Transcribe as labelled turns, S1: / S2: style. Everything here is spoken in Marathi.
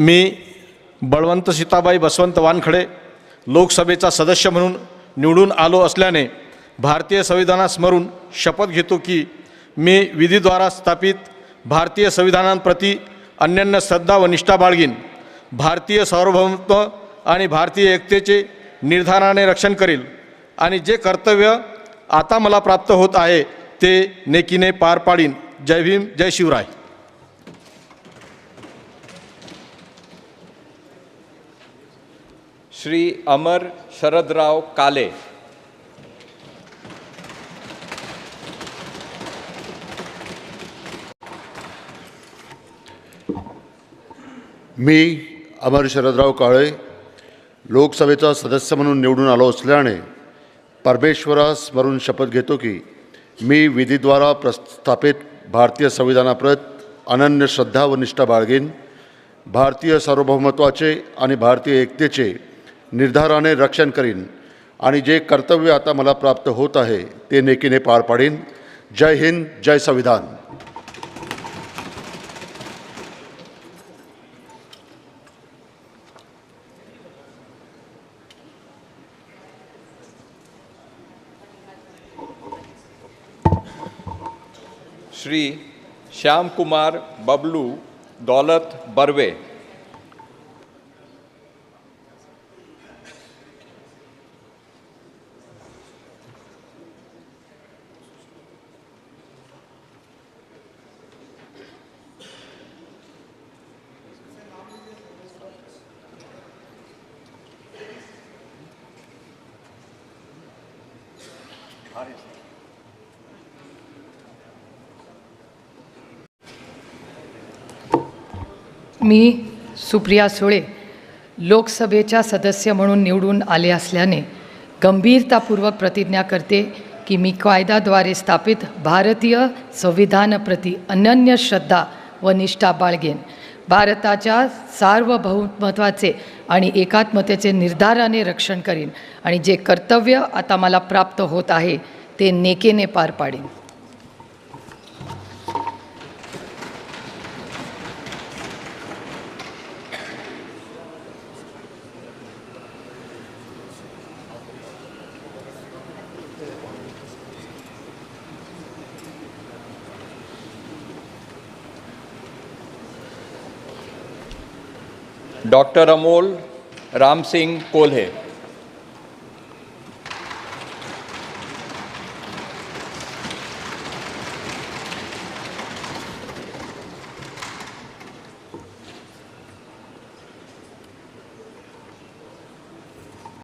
S1: मी बळवंत सीताबाई बसवंत वानखडे लोकसभेचा सदस्य म्हणून निवडून आलो असल्याने भारतीय संविधानास स्मरून शपथ घेतो की मी विधीद्वारा स्थापित भारतीय संविधानांप्रती अन्यन्य श्रद्धा व निष्ठा बाळगीन. भारतीय सार्वभौमत्व आणि भारतीय एकतेचे निर्धाराने रक्षण करेल आणि जे कर्तव्य आता मला प्राप्त होत आहे ते नेकीने पार पाडीन. जय भीम जय शिवराय.
S2: श्री अमर शरदराव काले.
S3: मी अमर शरदराव काळे लोकसभेचा सदस्य म्हणून निवडून आलो असल्याने परमेश्वरास स्मरून शपथ घेतो की मी विधीद्वारा प्रस्थापित भारतीय संविधानाप्रत अनन्य श्रद्धा व निष्ठा बाळगेन भारतीय सार्वभौमत्वाचे आणि भारतीय एकतेचे निर्धाराने रक्षण करीन आणि जे कर्तव्य आता मला प्राप्त होत आहे ते नेकीने पार पाडीन. जय हिंद जय संविधान.
S2: श्री श्यामकुमार बबलू दौलत बर्वे
S4: मी सुप्रिया सुळे लोकसभेच्या सदस्य म्हणून निवडून आले असल्याने गंभीरतापूर्वक प्रतिज्ञा करते की मी कायद्याद्वारे स्थापित भारतीय संविधानाप्रती अनन्य श्रद्धा व निष्ठा बाळगेन. भारताच्या सार्वभौमत्वाचे आणि एकात्मतेचे निर्धाराने रक्षण करीन. आणि जे कर्तव्य आता मला प्राप्त होत आहे ते नेकेने पार पाडेन.
S2: डॉक्टर अमोल रामसिंग कोल्हे.